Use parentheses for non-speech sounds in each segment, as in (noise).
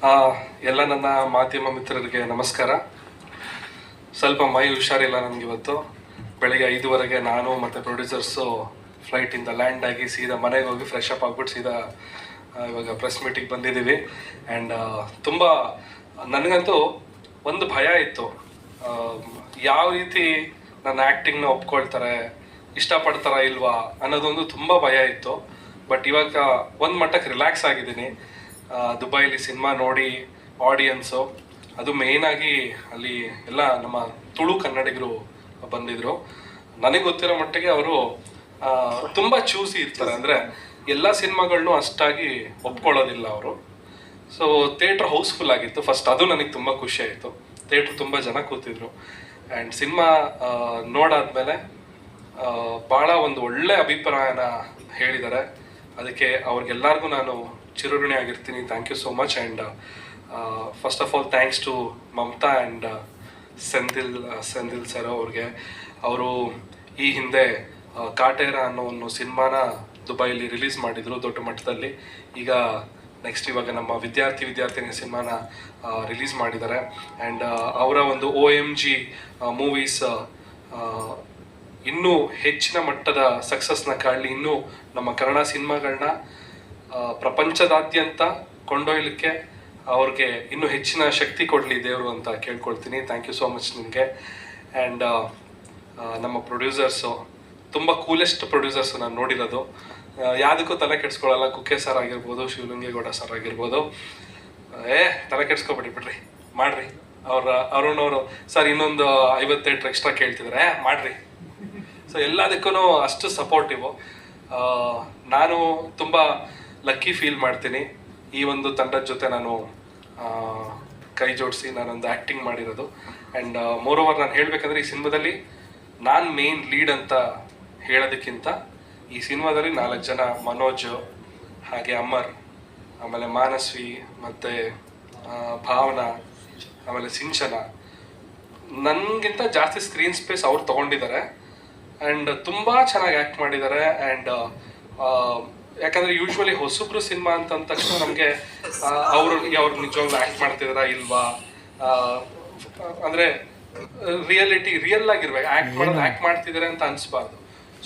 ಎಲ್ಲ ನನ್ನ ಮಾಧ್ಯಮ ಮಿತ್ರರಿಗೆ ನಮಸ್ಕಾರ. ಸ್ವಲ್ಪ ಮೈ ಹುಷಾರಿಲ್ಲ ನನಗೆ ಇವತ್ತು ಬೆಳಿಗ್ಗೆ ಐದುವರೆಗೆ ನಾನು ಮತ್ತು ಪ್ರೊಡ್ಯೂಸರ್ಸು ಫ್ಲೈಟಿಂದ ಲ್ಯಾಂಡ್ ಆಗಿ ಸೀದಾ ಮನೆಗೆ ಹೋಗಿ ಫ್ರೆಶ್ ಅಪ್ ಆಗ್ಬಿಟ್ಟು ಸೀದಾ ಇವಾಗ ಪ್ರೆಸ್ ಮೀಟಿಗೆ ಬಂದಿದ್ದೀವಿ. ಆ್ಯಂಡ್ ತುಂಬ ನನಗಂತೂ ಒಂದು ಭಯ ಇತ್ತು. ಯಾವ ರೀತಿ ನನ್ನ ಆ್ಯಕ್ಟಿಂಗ್ನ ಒಪ್ಕೊಳ್ತಾರೆ, ಇಷ್ಟಪಡ್ತಾರ ಇಲ್ವಾ ಅನ್ನೋದೊಂದು ತುಂಬ ಭಯ ಇತ್ತು. ಬಟ್ ಇವಾಗ ಒಂದು ಮಟ್ಟಕ್ಕೆ ರಿಲ್ಯಾಕ್ಸ್ ಆಗಿದ್ದೀನಿ. ದುಬೈಲಿ ಸಿನಿಮಾ ನೋಡಿ ಆಡಿಯನ್ಸು ಅದು ಮೇಯ್ನ್ ಆಗಿ ಅಲ್ಲಿ ಎಲ್ಲ ನಮ್ಮ ತುಳು ಕನ್ನಡಿಗರು ಬಂದಿದ್ರು. ನನಗೆ ಗೊತ್ತಿರೋ ಮಟ್ಟಿಗೆ ಅವರು ತುಂಬ ಚೂಸಿ ಇರ್ತಾರೆ. ಅಂದರೆ ಎಲ್ಲ ಸಿನಿಮಾಗಳನ್ನೂ ಅಷ್ಟಾಗಿ ಒಪ್ಕೊಳ್ಳೋದಿಲ್ಲ ಅವರು. ಸೊ ಥಿಯೇಟ್ರ್ ಹೌಸ್ಫುಲ್ ಆಗಿತ್ತು. ಫಸ್ಟ್ ಅದು ನನಗೆ ತುಂಬ ಖುಷಿ ಆಯಿತು. ಥಿಯೇಟ್ರ್ ತುಂಬ ಜನ ಕೂತಿದ್ರು. ಆ್ಯಂಡ್ ಸಿನಿಮಾ ನೋಡಾದ್ಮೇಲೆ ಭಾಳ ಒಂದು ಒಳ್ಳೆ ಅಭಿಪ್ರಾಯನ ಹೇಳಿದ್ದಾರೆ. ಅದಕ್ಕೆ ಅವ್ರಿಗೆಲ್ಲರಿಗೂ ನಾನು ಚಿರಋಣಿ ಆಗಿರ್ತೀನಿ. Thank you so much and first of all thanks to Mamata and Senthil Senthil sir ಅವ್ರಿಗೆ. ಅವರು ಈ ಹಿಂದೆ ಕಾಟೇರ ಅನ್ನೋ ಒಂದು ಸಿನಿಮಾನ ದುಬೈಲಿ ರಿಲೀಸ್ ಮಾಡಿದರು ದೊಡ್ಡ ಮಟ್ಟದಲ್ಲಿ. ಈಗ ನೆಕ್ಸ್ಟ್ ಇವಾಗ ನಮ್ಮ ವಿದ್ಯಾರ್ಥಿ, ವಿದ್ಯಾರ್ಥಿನಿ ಸಿನಿಮಾನ ರಿಲೀಸ್ ಮಾಡಿದ್ದಾರೆ. ಆ್ಯಂಡ್ ಅವರ ಒಂದು ಒ ಎಂ ಜಿ ಮೂವೀಸ್ ಇನ್ನೂ ಹೆಚ್ಚಿನ ಮಟ್ಟದ ಸಕ್ಸಸ್ನ ಕಾಣಲಿ ಇನ್ನೂ ನಮ್ಮ ಕನ್ನಡ ಸಿನಿಮಾಗಳನ್ನ ಪ್ರಪಂಚದಾದ್ಯಂತ ಕೊಂಡೊಯ್ಲಿಕ್ಕೆ ಅವ್ರಿಗೆ ಇನ್ನೂ ಹೆಚ್ಚಿನ ಶಕ್ತಿ ಕೊಡಲಿ ದೇವರು ಅಂತ ಕೇಳ್ಕೊಳ್ತೀನಿ. ಥ್ಯಾಂಕ್ ಯು ಸೋ ಮಚ್ ನಿಮಗೆ. ಆ್ಯಂಡ್ ನಮ್ಮ ಪ್ರೊಡ್ಯೂಸರ್ಸು ತುಂಬ ಕೂಲೆಸ್ಟ್ ಪ್ರೊಡ್ಯೂಸರ್ಸ್ ನಾನು ನೋಡಿರೋದು. ಯಾವುದಕ್ಕೂ ತಲೆ ಕೆಡಿಸ್ಕೊಳ್ಳಲ್ಲ ಕುಕ್ಕೆ ಸರ್ ಆಗಿರ್ಬೋದು, ಶಿವಲಿಂಗೇಗೌಡ ಸರ್ ಆಗಿರ್ಬೋದು. ಏ, ತಲೆ ಕೆಡ್ಸ್ಕೊಬಿಡಿ ಬಿಡ್ರಿ. ಮಾಡ್ರಿ. ಅವ್ರ, ಅರುಣ್ ಅವರು ಸರ್ ಇನ್ನೊಂದು ಐವತ್ತೆಂಟು ಎಕ್ಸ್ಟ್ರಾ ಕೇಳ್ತಿದ್ದಾರೆ ಮಾಡ್ರಿ. ಸೊ ಎಲ್ಲದಕ್ಕೂ ಅಷ್ಟು ಸಪೋರ್ಟಿವು ನಾನು ತುಂಬ ಲಕ್ಕಿ ಫೀಲ್ ಮಾಡ್ತೀನಿ. ಈ ಒಂದು ತಂಡದ ಜೊತೆ ನಾನು ಕೈ ಜೋಡಿಸಿ ನಾನೊಂದು ಆ್ಯಕ್ಟಿಂಗ್ ಮಾಡಿರೋದು. ಆ್ಯಂಡ್ ಮೋರ್ ಓವರ್ ನಾನು ಹೇಳಬೇಕಂದ್ರೆ ಈ ಸಿನಿಮಾದಲ್ಲಿ ನಾನು ಮೇನ್ ಲೀಡ್ ಅಂತ ಹೇಳೋದಕ್ಕಿಂತ ಈ ಸಿನಿಮಾದಲ್ಲಿ ನಾಲ್ಕು ಜನ ಮನೋಜ್, ಹಾಗೆ ಅಮರ್, ಆಮೇಲೆ ಮಾನಸ್ವಿ ಮತ್ತು ಭಾವನಾ, ಆಮೇಲೆ ಸಿಂಚನ. ನನಗಿಂತ ಜಾಸ್ತಿ ಸ್ಕ್ರೀನ್ ಸ್ಪೇಸ್ ಅವ್ರು ತೊಗೊಂಡಿದ್ದಾರೆ. ಆ್ಯಂಡ್ ತುಂಬ ಚೆನ್ನಾಗಿ ಆ್ಯಕ್ಟ್ ಮಾಡಿದ್ದಾರೆ. ಆ್ಯಂಡ್ ಯಾಕಂದರೆ ಯೂಶ್ವಲಿ ಹೊಸಬ್ರು ಸಿನಿಮಾ ಅಂತ ಅಂದ ತಕ್ಷಣ ನಮಗೆ ಅವರು ಅವ್ರು ನಿಜವಾಗ್ಲೂ ಆ್ಯಕ್ಟ್ ಮಾಡ್ತಿದಾರಾ ಇಲ್ವಾ? ಅಂದ್ರೆ ರಿಯಾಲಿಟಿ ರಿಯಲ್ ಆಗಿರ್ಬೇಕು. ಆ್ಯಕ್ಟ್ ಮಾಡೋದು ಆ್ಯಕ್ಟ್ ಮಾಡ್ತಿದ್ದಾರೆ ಅಂತ ಅನಿಸ್ಬಾರ್ದು.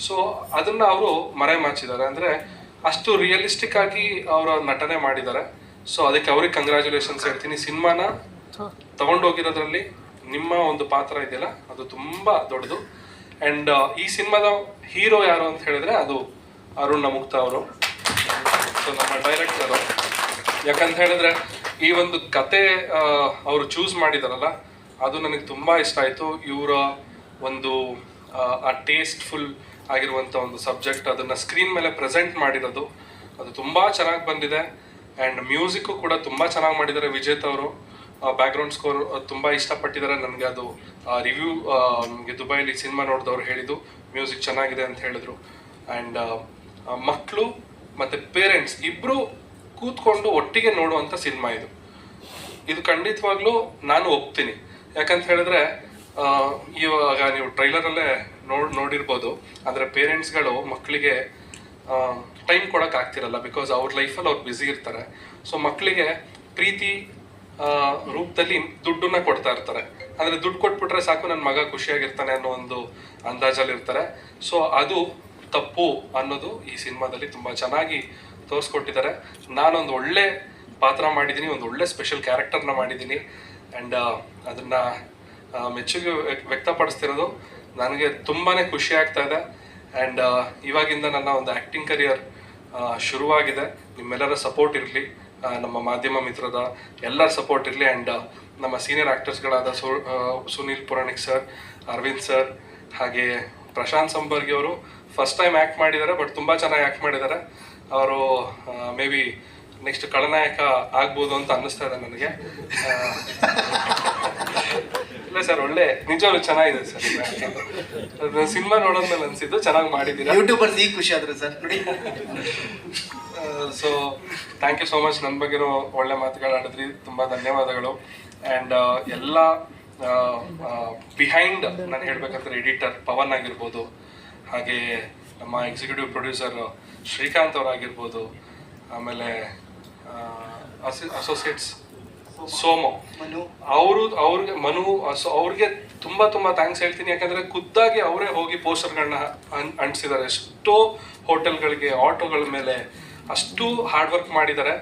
ಸೊ ಅದನ್ನ ಅವರು ಮರೆಮಾಚಿದ್ದಾರೆ ಅಂದ್ರೆ ಅಷ್ಟು ರಿಯಲಿಸ್ಟಿಕ್ ಆಗಿ ಅವರ ನಟನೆ ಮಾಡಿದ್ದಾರೆ ಸೊ ಅದಕ್ಕೆ ಅವ್ರಿಗೆ ಕಂಗ್ರ್ಯಾಚುಲೇಷನ್ಸ್ ಹೇಳ್ತೀನಿ. ಸಿನಿಮಾನ ತಗೊಂಡೋಗಿರೋದ್ರಲ್ಲಿ ನಿಮ್ಮ ಒಂದು ಪಾತ್ರ ಇದೆಯಲ್ಲ ಅದು ತುಂಬಾ ದೊಡ್ಡದು. ಅಂಡ್ ಈ ಸಿನಿಮಾದ ಹೀರೋ ಯಾರು ಅಂತ ಹೇಳಿದ್ರೆ ಅದು ಅರುಣ್ ನಮುಕ್ತ ಅವರು. ಸೊ ನಮ್ಮ ಡೈರೆಕ್ಟರ್ ಯಾಕಂತ ಹೇಳಿದ್ರೆ ಈ ಒಂದು ಕತೆ ಅವರು ಚೂಸ್ ಮಾಡಿದಾರಲ್ಲ ಅದು ನನಗೆ ತುಂಬ ಇಷ್ಟ ಆಯಿತು. ಇವರ ಒಂದು ಆ, ಟೇಸ್ಟ್ಫುಲ್ ಆಗಿರುವಂಥ ಒಂದು ಸಬ್ಜೆಕ್ಟ್ ಅದನ್ನು ಸ್ಕ್ರೀನ್ ಮೇಲೆ ಪ್ರೆಸೆಂಟ್ ಮಾಡಿರೋದು. ಅದು ತುಂಬ ಚೆನ್ನಾಗಿ ಬಂದಿದೆ. ಆ್ಯಂಡ್ ಮ್ಯೂಸಿಕ್ಕು ಕೂಡ ತುಂಬ ಚೆನ್ನಾಗಿ ಮಾಡಿದ್ದಾರೆ ವಿಜೇತ್ ಅವರು. ಬ್ಯಾಕ್ಗ್ರೌಂಡ್ ಸ್ಕೋರ್ ತುಂಬ ಇಷ್ಟಪಟ್ಟಿದ್ದಾರೆ ನನಗೆ ಅದು ರಿವ್ಯೂ ನಮಗೆ ದುಬೈಲಿ ಸಿನಿಮಾ ನೋಡಿದವರು ಹೇಳಿದ್ದು ಮ್ಯೂಸಿಕ್ ಚೆನ್ನಾಗಿದೆ ಅಂತ ಹೇಳಿದ್ರು. ಆ್ಯಂಡ್ ಮಕ್ಕಳು ಮತ್ತು ಪೇರೆಂಟ್ಸ್ ಇಬ್ರು ಕೂತ್ಕೊಂಡು ಒಟ್ಟಿಗೆ ನೋಡುವಂಥ ಸಿನಿಮಾ ಇದು. ಇದು ಖಂಡಿತವಾಗ್ಲೂ ನಾನು ಒಪ್ತೀನಿ. ಯಾಕಂತ ಹೇಳಿದ್ರೆ ಇವಾಗ ನೀವು ಟ್ರೈಲರಲ್ಲೇ ನೋಡ್, ನೋಡಿರ್ಬೋದು. ಅಂದರೆ ಪೇರೆಂಟ್ಸ್ಗಳು ಮಕ್ಕಳಿಗೆ ಟೈಮ್ ಕೊಡೋಕ್ಕಾಗ್ತಿರಲ್ಲ ಬಿಕಾಸ್ ಅವ್ರ ಲೈಫಲ್ಲಿ ಅವ್ರು ಬ್ಯುಸಿ ಇರ್ತಾರೆ. ಸೊ ಮಕ್ಕಳಿಗೆ ಪ್ರೀತಿ ರೂಪದಲ್ಲಿ ದುಡ್ಡನ್ನ ಕೊಡ್ತಾ ಇರ್ತಾರೆ. ಅಂದ್ರೆ ದುಡ್ಡು ಕೊಟ್ಬಿಟ್ರೆ ಸಾಕು ನನ್ನ ಮಗ ಖುಷಿಯಾಗಿರ್ತಾನೆ ಅನ್ನೋ ಒಂದು ಅಂದಾಜಲ್ಲಿ ಇರ್ತಾರೆ ಸೊ ಅದು ತಪ್ಪು ಅನ್ನೋದು ಈ ಸಿನಿಮಾದಲ್ಲಿ ತುಂಬಾ ಚೆನ್ನಾಗಿ ತೋರಿಸ್ಕೊಟ್ಟಿದ್ದಾರೆ. ನಾನೊಂದು ಒಳ್ಳೆ ಪಾತ್ರ ಮಾಡಿದ್ದೀನಿ, ಒಂದು ಒಳ್ಳೆ ಸ್ಪೆಷಲ್ ಕ್ಯಾರೆಕ್ಟರ್ನ ಮಾಡಿದ್ದೀನಿ. ಆ್ಯಂಡ್ ಅದನ್ನ ಮೆಚ್ಚುಗೆ ವ್ಯಕ್- ವ್ಯಕ್ತಪಡಿಸ್ತಿರೋದು ನನಗೆ ತುಂಬಾ ಖುಷಿ ಆಗ್ತಾ ಇದೆ. ಆ್ಯಂಡ್ ಇವಾಗಿಂದ ನನ್ನ ಒಂದು ಆ್ಯಕ್ಟಿಂಗ್ ಕರಿಯರ್ ಶುರುವಾಗಿದೆ. ನಿಮ್ಮೆಲ್ಲರ ಸಪೋರ್ಟ್ ಇರಲಿ. ನಮ್ಮ ಮಾಧ್ಯಮ ಮಿತ್ರದ ಎಲ್ಲರ ಸಪೋರ್ಟ್ ಇರಲಿ. ಆ್ಯಂಡ್ ನಮ್ಮ ಸೀನಿಯರ್ ಆ್ಯಕ್ಟರ್ಸ್ಗಳಾದ ಸುನೀಲ್ ಪುರಾಣಿಕ್ ಸರ್ ಅರವಿಂದ್ ಸರ್ ಹಾಗೆ ಪ್ರಶಾಂತ್ ಸಂಬರ್ಗಿ ಅವರು ಫಸ್ಟ್ ಟೈಮ್ ಆ್ಯಕ್ಟ್ ಮಾಡಿದ್ದಾರೆ ಬಟ್ ತುಂಬ ಚೆನ್ನಾಗಿ ಆ್ಯಕ್ಟ್ ಮಾಡಿದ್ದಾರೆ. ಅವರು ಮೇ ಬಿ ನೆಕ್ಸ್ಟ್ ಖಳನಾಯಕ ಆಗ್ಬೋದು ಅಂತ ಅನ್ನಿಸ್ತಾ ಇದೆ ನನಗೆ. ಇಲ್ಲ ಸರ್ ಒಳ್ಳೆ ನಿಜವಾಗ್ಲೂ ಚೆನ್ನಾಗಿದೆ ಸರ್ ಸಿನಿಮಾ ನೋಡೋದ್ಮೇಲೆ ಅನ್ಸಿದ್ದು ಚೆನ್ನಾಗಿ ಮಾಡಿದ್ದೀರಾ? ಯೂಟ್ಯೂಬರ್ಸ್ ಈ ಖುಷಿ ಆದ್ರೆ ಸರ್ ನೋಡಿ. So thank you so much ನನ್ನ ಬಗ್ಗೆನೂ ಒಳ್ಳೆ ಮಾತುಗಳಾಡಿದ್ರಿ ತುಂಬ ಧನ್ಯವಾದಗಳು. ಆ್ಯಂಡ್ ಎಲ್ಲ ಬಿಹೈಂಡ್ ನಾನು ಹೇಳ್ಬೇಕಂದ್ರೆ ಎಡಿಟರ್ ಪವನ್ ಆಗಿರ್ಬೋದು. ಹಾಗೆ ನಮ್ಮ ಎಕ್ಸಿಕ್ಯೂಟಿವ್ ಪ್ರೊಡ್ಯೂಸರ್ ಶ್ರೀಕಾಂತ್ ಅವರಾಗಿರ್ಬೋದು ಆಮೇಲೆ ಅಸೋಸಿಯೇಟ್ಸ್ ಸೋಮು. ಮನು. ಅವರು ಅವ್ರಿಗೆ ಮನು ಸೊ ಅವ್ರಿಗೆ ತುಂಬಾ ತುಂಬಾ ಥ್ಯಾಂಕ್ಸ್ ಹೇಳ್ತೀನಿ. ಯಾಕಂದ್ರೆ ಖುದ್ದಾಗಿ ಅವರೇ ಹೋಗಿ ಪೋಸ್ಟರ್ಗಳನ್ನ ಅಂಟಿಸಿದ್ದಾರೆ. ಎಷ್ಟೋ ಹೋಟೆಲ್ಗಳಿಗೆ ಆಟೋಗಳ ಮೇಲೆ ಅಷ್ಟು ಹಾರ್ಡ್ ವರ್ಕ್ ಮಾಡಿದ್ದಾರೆ.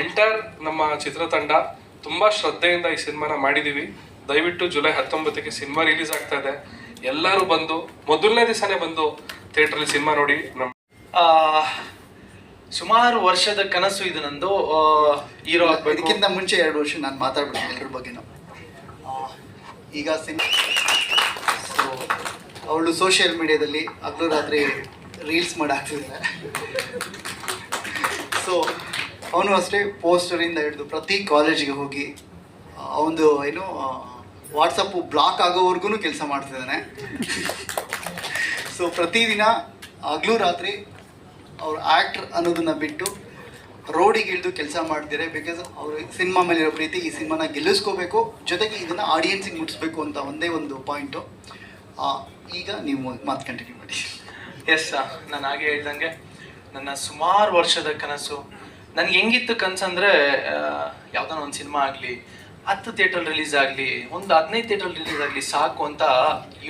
ಎಂಟೈರ್ ನಮ್ಮ ಚಿತ್ರತಂಡ ತುಂಬಾ ಶ್ರದ್ಧೆಯಿಂದ ಈ ಸಿನಿಮಾನ ಮಾಡಿದೀವಿ. ದಯವಿಟ್ಟು ಜುಲೈ ಹತ್ತೊಂಬತ್ತಕ್ಕೆ ಸಿನಿಮಾ ರಿಲೀಸ್ ಆಗ್ತಾ ಇದೆ. ಎಲ್ಲರೂ ಬಂದು ಮೊದಲನೇ ದಿವಸನೇ ಬಂದು ಥಿಯೇಟ್ರಲ್ಲಿ ಸಿನಿಮಾ ನೋಡಿ ನಮ್ಮ ಸುಮಾರು ವರ್ಷದ ಕನಸು ಇದು ನಂದು. ಹೀರೋ ಆಗ್ಬೇಕು. ಇದಕ್ಕಿಂತ ಮುಂಚೆ ಎರಡು ವರ್ಷ ನಾನು ಮಾತಾಡ್ಬಿಡ್ತೀನಿ ಎಲ್ಲರ ಬಗ್ಗೆ ನಾವು ಈಗ ಸಿನಿಮಾ ಸೊ ಅವಳು ಸೋಷಿಯಲ್ ಮೀಡಿಯಾದಲ್ಲಿ ಹಗಲು ರಾತ್ರಿ ರೀಲ್ಸ್ ಮಾಡಾಕ್ತಿದ್ದಾರೆ ಸೊ ಅವನು ಅಷ್ಟೇ ಪೋಸ್ಟರಿಂದ ಹಿಡಿದು ಪ್ರತಿ ಕಾಲೇಜಿಗೆ ಹೋಗಿ ಅವನು ಏನು ವಾಟ್ಸಪ್ಪು ಬ್ಲಾಕ್ ಆಗೋವರೆಗೂ ಕೆಲಸ ಮಾಡ್ತಿದ್ದಾನೆ ಸೊ ಪ್ರತಿದಿನ ಹಗಲು ರಾತ್ರಿ ಅವ್ರ ಆ್ಯಕ್ಟ್ರ್ ಅನ್ನೋದನ್ನು ಬಿಟ್ಟು ರೋಡಿಗೆ ಇಳಿದು ಕೆಲಸ ಮಾಡ್ತಿದ್ದಾರೆ ಬಿಕಾಸ್ ಅವ್ರ ಸಿನಿಮಾ ಮೇಲಿರೋ ಪ್ರೀತಿ ಈ ಸಿನಿಮಾನ ಗೆಲ್ಲಿಸ್ಕೋಬೇಕು. ಜೊತೆಗೆ ಇದನ್ನು ಆಡಿಯನ್ಸಿಗೆ ಮುಟ್ಟಿಸ್ಬೇಕು ಅಂತ ಒಂದೇ ಒಂದು ಪಾಯಿಂಟು ಈಗ ನೀವು ಮಾತು ಕಂಟಿನ್ಯೂ ಮಾಡಿ. ಎಸ್ ನಾನು ಹಾಗೆ ಹೇಳ್ದಂಗೆ ನನ್ನ ಸುಮಾರು ವರ್ಷದ ಕನಸು. ನನಗೆ ಹೆಂಗಿತ್ತು ಕನಸಂದ್ರೆ ಯಾವ್ದಾನ ಒಂದು ಸಿನಿಮಾ ಆಗಲಿ ಹತ್ತು ಥಿಯೇಟರ್ ರಿಲೀಸ್ ಆಗಲಿ, ಒಂದು ಹದಿನೈದು ಥಿಯೇಟರ್ ರಿಲೀಸ್ ಆಗಲಿ ಸಾಕು ಅಂತ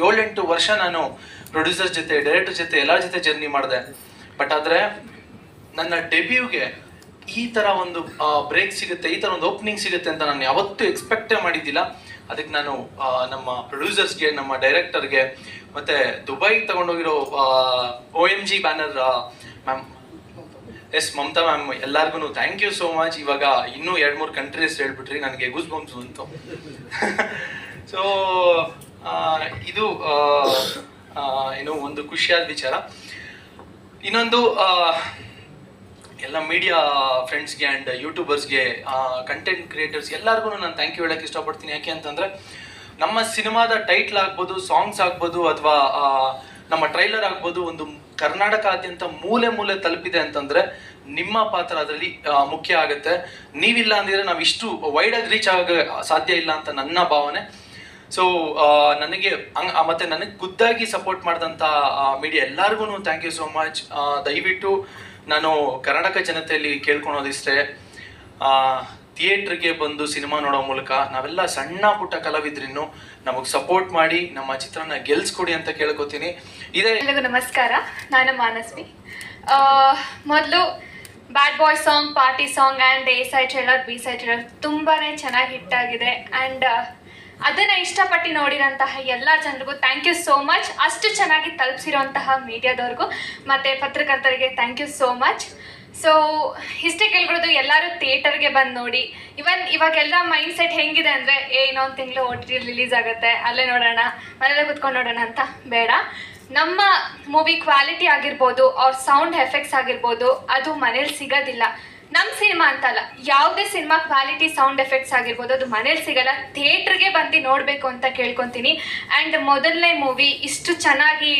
ಏಳೆಂಟು ವರ್ಷ ನಾನು ಪ್ರೊಡ್ಯೂಸರ್ ಜೊತೆ ಡೈರೆಕ್ಟರ್ ಜೊತೆ, ಎಲ್ಲರ ಜೊತೆ ಜರ್ನಿ ಮಾಡಿದೆ. ಬಟ್ ಆದರೆ ನನ್ನ ಡೆಬ್ಯೂಗೆ ಈ ಥರ ಒಂದು ಬ್ರೇಕ್ ಸಿಗುತ್ತೆ, ಈ ಥರ ಒಂದು ಓಪನಿಂಗ್ ಸಿಗುತ್ತೆ ಅಂತ ನಾನು ಯಾವತ್ತೂ ಎಕ್ಸ್ಪೆಕ್ಟೇ ಮಾಡಿದ್ದಿಲ್ಲ. ಅದಕ್ಕೆ ನಾನು ನಮ್ಮ ಪ್ರೊಡ್ಯೂಸರ್ಸ್ಗೆ ನಮ್ಮ ಡೈರೆಕ್ಟರ್ಗೆ ಮತ್ತು ದುಬೈಗೆ ತಗೊಂಡೋಗಿರೋ O M G banner ma'am yes, Mamata ma'am ಎಲ್ಲಾರ್ಗು ಥ್ಯಾಂಕ್ ಯು ಸೋ ಮಚ್ ಇವಾಗ ಇನ್ನೂ ಎರಡು ಮೂರು ಕಂಟ್ರೀಸ್ ಹೇಳ್ಬಿಟ್ರಿ, ನನಗೆ ಗೂಸ್ ಬಂತು. (laughs) ಸೊ ಇದು ಏನು, ಒಂದು ಖುಷಿಯಾದ ವಿಚಾರ. ಇನ್ನೊಂದು ಎಲ್ಲ ಮೀಡಿಯಾ ಫ್ರೆಂಡ್ಸ್ಗೆ ಆ್ಯಂಡ್ ಯೂಟ್ಯೂಬರ್ಸ್ಗೆ ಕಂಟೆಂಟ್ ಕ್ರಿಯೇಟರ್ಸ್ ಎಲ್ಲರಿಗೂ ನಾನು ಥ್ಯಾಂಕ್ ಯು ಹೇಳಕ್ಕೆ ಇಷ್ಟಪಡ್ತೀನಿ. ಯಾಕೆ ಅಂತಂದರೆ, ನಮ್ಮ ಸಿನಿಮಾದ ಟೈಟ್ಲ್ ಆಗ್ಬೋದು ಸಾಂಗ್ಸ್ ಆಗ್ಬೋದು, ಅಥವಾ ನಮ್ಮ ಟ್ರೈಲರ್ ಆಗ್ಬೋದು, ಒಂದು ಕರ್ನಾಟಕಾದ್ಯಂತ ಮೂಲೆ ಮೂಲೆ ತಲುಪಿದೆ ಅಂತಂದ್ರೆ ನಿಮ್ಮ ಪಾತ್ರ ಅದರಲ್ಲಿ ಮುಖ್ಯ ಆಗುತ್ತೆ. ನೀವಿಲ್ಲ ಅಂದಿದ್ರೆ ನಾವು ಇಷ್ಟು ವೈಡ್ ಆಗಿ ರೀಚ್ ಆಗ ಸಾಧ್ಯ ಇಲ್ಲ ಅಂತ ನನ್ನ ಭಾವನೆ. ಸೊ ನನಗೆ ಮತ್ತೆ ನನಗೆ ಖುದ್ದಾಗಿ ಸಪೋರ್ಟ್ ಮಾಡಿದಂಥ ಮೀಡಿಯಾ ಎಲ್ಲರಿಗೂ ಥ್ಯಾಂಕ್ ಯು ಸೋ ಮಚ್ ದಯವಿಟ್ಟು ನಾನು ಕರ್ನಾಟಕ ಜನತೆಯಲ್ಲಿ ಕೇಳ್ಕೊಳೋದಿಷ್ಟೇ. ಥಿಯೇಟ್ರಿಗೆ ಬಂದು ಸಿನಿಮಾ ನೋಡೋ ಮೂಲಕ ನಾವೆಲ್ಲ ಸಣ್ಣ ಪುಟ್ಟ ಕಲಾವಿದ್ರಿನ್ನು ನಮಗೆ ಸಪೋರ್ಟ್ ಮಾಡಿ ನಮ್ಮ ಚಿತ್ರನ ಗೆಲ್ಸ್ಕೊಡಿ ಅಂತ ಕೇಳ್ಕೊತೀನಿ. ಇದೇ ಎಲ್ಲರಿಗೂ ನಮಸ್ಕಾರ. ನಾನು ಮಾನಸ್ವಿ. ಮೊದಲು bad boy song party song and A side trailer B side trailer ತುಂಬಾ ಚೆನ್ನಾಗಿ ಹಿಟ್ ಆಗಿದೆ ಆ್ಯಂಡ್ ಅದನ್ನು ಇಷ್ಟಪಟ್ಟು ನೋಡಿರೋಂತಹ ಎಲ್ಲ ಜನರಿಗೂ ಥ್ಯಾಂಕ್ ಯು ಸೋ ಮಚ್ ಅಷ್ಟು ಚೆನ್ನಾಗಿ ತಲುಪಿಸಿರೋಂತಹ ಮೀಡಿಯಾದವ್ರಿಗೂ ಮತ್ತು ಪತ್ರಕರ್ತರಿಗೆ thank you so much so ಇಷ್ಟೇ ಕೇಳ್ಕೊಳೋದು ಎಲ್ಲರೂ ಥಿಯೇಟರ್ಗೆ ಬಂದು ನೋಡಿ. ಇವನ್ ಇವಾಗೆಲ್ಲ ಮೈಂಡ್ ಸೆಟ್ ಹೆಂಗಿದೆ ಅಂದರೆ, ಏ, ಇನ್ನೊಂದು ತಿಂಗಳು ಓ ಟಿ ರಿಲೀಸ್ ಆಗುತ್ತೆ, ಅಲ್ಲೇ ನೋಡೋಣ, ಮನೇಲೆ ಕುತ್ಕೊಂಡು ನೋಡೋಣ ಅಂತ ಬೇಡ. ನಮ್ಮ ಮೂವಿ ಕ್ವಾಲಿಟಿ ಆಗಿರ್ಬೋದು ಅವ್ರ ಸೌಂಡ್ ಎಫೆಕ್ಟ್ಸ್ ಆಗಿರ್ಬೋದು, ಅದು ಮನೇಲಿ ಸಿಗೋದಿಲ್ಲ. ನಮ್ಮ ಸಿನಿಮಾ ಅಂತಲ್ಲ, ಯಾವುದೇ ಸಿನಿಮಾ ಕ್ವಾಲಿಟಿ ಸೌಂಡ್ ಎಫೆಕ್ಟ್ಸ್ ಆಗಿರ್ಬೋದು, ಅದು ಮನೇಲಿ ಸಿಗಲ್ಲ, ಥಿಯೇಟ್ರಿಗೆ ಬಂದು ನೋಡಬೇಕು ಅಂತ ಕೇಳ್ಕೊತೀನಿ. ಆ್ಯಂಡ್ ಮೊದಲನೇ ಮೂವಿ ಇಷ್ಟು ಚೆನ್ನಾಗಿ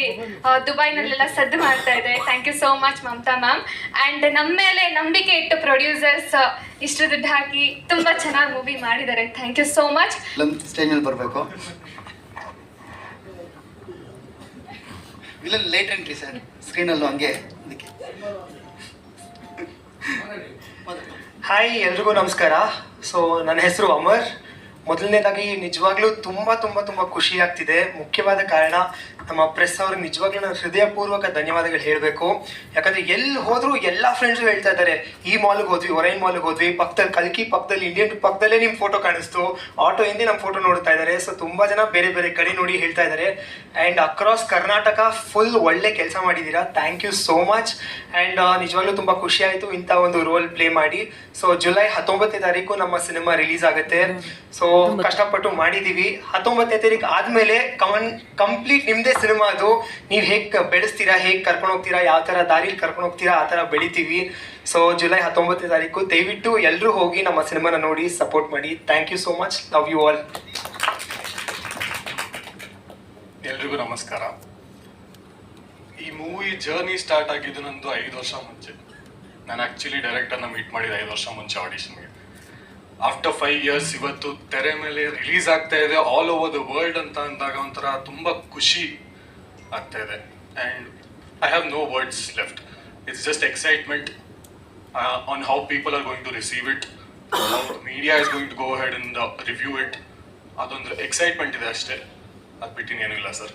ದುಬೈನಲ್ಲೆಲ್ಲ ಸದ್ದು ಮಾಡ್ತಾ ಇದೆ. Thank you so much Mamata ma'am and ನಮ್ಮ ಮೇಲೆ ನಂಬಿಕೆ ಇಟ್ಟು ಪ್ರೊಡ್ಯೂಸರ್ಸ್ ಇಷ್ಟು ದುಡ್ಡು ಹಾಕಿ ತುಂಬ ಚೆನ್ನಾಗಿ ಮೂವಿ ಮಾಡಿದ್ದಾರೆ. ಥ್ಯಾಂಕ್ ಯು ಸೋ ಮಚ್ ಬರಬೇಕು. ವಿಲನ್ ಲೇಟ್ ಎಂಟ್ರಿ ಸರ್ ಸ್ಕ್ರೀನಲ್ಲೂ ಹಂಗೆ. ಅದಕ್ಕೆ. ಹಾಯ್ ಎಲ್ರಿಗೂ ನಮಸ್ಕಾರ. ಸೊ ನನ್ನ ಹೆಸರು ಅಮರ್. ಮೊದಲನೇದಾಗಿ ನಿಜವಾಗ್ಲೂ ತುಂಬ ತುಂಬ ತುಂಬ ಖುಷಿ ಆಗ್ತಿದೆ. ಮುಖ್ಯವಾದ ಕಾರಣ ನಮ್ಮ ಪ್ರೆಸ್ ಅವ್ರಿಗೆ ನಿಜವಾಗ್ಲೂ ನಾನು ಹೃದಯಪೂರ್ವಕ ಧನ್ಯವಾದಗಳು ಹೇಳಬೇಕು. ಯಾಕಂದ್ರೆ ಎಲ್ಲಿ ಹೋದ್ರು ಎಲ್ಲ ಫ್ರೆಂಡ್ಸು ಹೇಳ್ತಾ ಇದ್ದಾರೆ, ಈ ಮಾಲ್ಗೆ ಹೋದ್ವಿ ಒರೈನ್ ಮಾಲ್ಗೆ ಹೋದ್ವಿ, ಪಕ್ಕದಲ್ಲಿ ಕಲ್ಕಿ ಪಕ್ಕದಲ್ಲಿ ಇಂಡಿಯನ್ ಪಕ್ಕದಲ್ಲೇ ನಿಮ್ಮ ಫೋಟೋ ಕಾಣಿಸ್ತು ಆಟೋ ಹಿಂದೆ ನಮ್ಮ ಫೋಟೋ ನೋಡ್ತಾ ಇದ್ದಾರೆ. ಸೊ ತುಂಬ ಜನ ಬೇರೆ ಬೇರೆ ಕಡೆ ನೋಡಿ ಹೇಳ್ತಾ ಇದ್ದಾರೆ. ಆ್ಯಂಡ್ ಅಕ್ರಾಸ್ ಕರ್ನಾಟಕ ಫುಲ್ ಒಳ್ಳೆ ಕೆಲಸ ಮಾಡಿದ್ದೀರಾ thank you so much and ನಿಜವಾಗ್ಲೂ ತುಂಬ ಖುಷಿ ಆಯಿತು ಇಂಥ ಒಂದು ರೋಲ್ ಪ್ಲೇ ಮಾಡಿ. ಸೊ ಜುಲೈ ಹತ್ತೊಂಬತ್ತನೇ ತಾರೀಕು ನಮ್ಮ ಸಿನಿಮಾ ರಿಲೀಸ್ ಆಗುತ್ತೆ. ಸೊ ಕಷ್ಟಪಟ್ಟು ಮಾಡಿದೀವಿ. ಹತ್ತೊಂಬತ್ತನೇ ತಾರೀಕು ಆದಮೇಲೆ ಕಮನ್ ಕಂಪ್ಲೀಟ್ ನಿಮ್ಮದೇ ಸಿನಿಮಾ ಅದು. ನೀವು ಹೇಗೆ ಬೆಳೆಸ್ತೀರಾ ಹೇಗೆ ಕರ್ಕೊಂಡು ಹೋಗ್ತೀರಾ ಯಾವ ಥರ ದಾರಿಲಿ ಕರ್ಕೊಂಡು ಹೋಗ್ತೀರಾ ಆ ಥರ ಬೆಳಿತೀವಿ. ಸೊ ಜುಲೈ ಹತ್ತೊಂಬತ್ತನೇ ತಾರೀಕು ದಯವಿಟ್ಟು ಎಲ್ಲರೂ ಹೋಗಿ ನಮ್ಮ ಸಿನಿಮಾನ ನೋಡಿ ಸಪೋರ್ಟ್ ಮಾಡಿ. Thank you so much love you all ಎಲ್ರಿಗೂ ನಮಸ್ಕಾರ. ಈ ಮೂವಿ ಜರ್ನಿ ಸ್ಟಾರ್ಟ್ ಆಗಿದ್ದು ನಂದು ಐದು ವರ್ಷ ಮುಂಚೆ. ನಾನು ಆ್ಯಕ್ಚುಲಿ ಡೈರೆಕ್ಟರ್ನ ಮೀಟ್ ಮಾಡಿದ ಐದು ವರ್ಷ ಮುಂಚೆ ಆಡಿಷನ್ಗೆ ಆಫ್ಟರ್ ಫೈವ್ ಇಯರ್ಸ್ ಇವತ್ತು ತೆರೆ ಮೇಲೆ ರಿಲೀಸ್ ಆಗ್ತಾ ಇದೆ. ಆಲ್ ಓವರ್ ದ ವರ್ಲ್ಡ್ ಅಂತ ಅಂದಾಗ ಒಂಥರ ತುಂಬ ಖುಷಿ ಆಗ್ತಾ ಇದೆ. And I have no words left it's just excitement on how people are going to receive it media is going to go head the review it ಅದೊಂದು ಎಕ್ಸೈಟ್ಮೆಂಟ್ ಇದೆ ಅಷ್ಟೇ. ಅದು ಬಿಟ್ಟಿನ ಏನೂ ಇಲ್ಲ ಸರ್